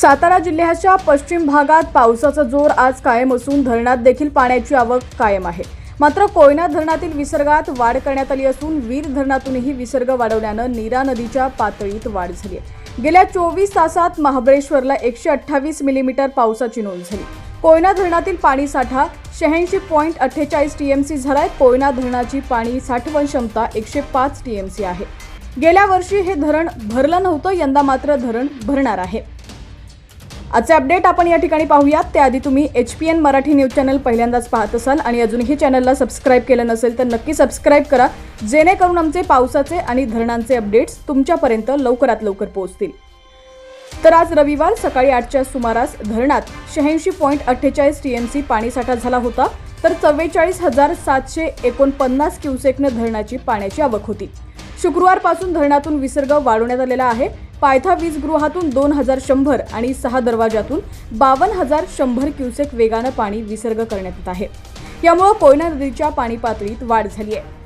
सातारा जिल्ह्याच्या पश्चिम भागात पावसाचा जोर आज कायम असून धरणात देखील पाण्याची आवक कायम आहे. मात्र कोयना धरणातील विसर्गात वाढ करण्यात आली असून वीर धरणातूनही विसर्ग वाढवल्यानं नीरा नदीच्या पातळीत वाढ झाली आहे. गेल्या चोवीस तासात महाबळेश्वरला एकशे अठ्ठावीस मिलीमीटर पावसाची नोंद झाली. कोयना धरणातील पाणी साठा शहाऐंशी पॉईंट अठ्ठेचाळीस टीएमसी झालाय. कोयना धरणाची पाणी साठवण क्षमता एकशे पाच टीएमसी आहे. गेल्या वर्षी हे धरण भरलं नव्हतं यंदा मात्र धरण भरणार आहे. आजचे अपडेट आपण या ठिकाणी पाहूयात. त्याआधी तुम्ही H P N Marathi news channel पहिल्यांदाच पाहत असाल आणि अजूनही चॅनलला सबस्क्राईब केलं नसेल तर नक्की सबस्क्राईब करा जेणेकरून आमचे पावसाचे आणि धरणांचे अपडेट्स तुमच्यापर्यंत लवकरात लवकर पोहोचतील. तर आज रविवार सकाळी आठच्या सुमारास धरणात शहाऐंशी पॉईंट अठ्ठेचाळीस टीएमसी पाणीसाठा झाला होता. तर चव्वेचाळीस हजार सातशे एकोणपन्नास क्युसेकनं धरणाची पाण्याची आवक होती. शुक्रवारपासून धरणातून विसर्ग वाढवण्यात आलेला आहे. पायथा वीजगृहातून दोन हजार शंभर आणि सहा दरवाजातून बावन्न हजार शंभर क्युसेक वेगानं पाणी विसर्ग करण्यात येत आहे. यामुळे कोयना नदीच्या पाणी पातळीत वाढ झाली आहे.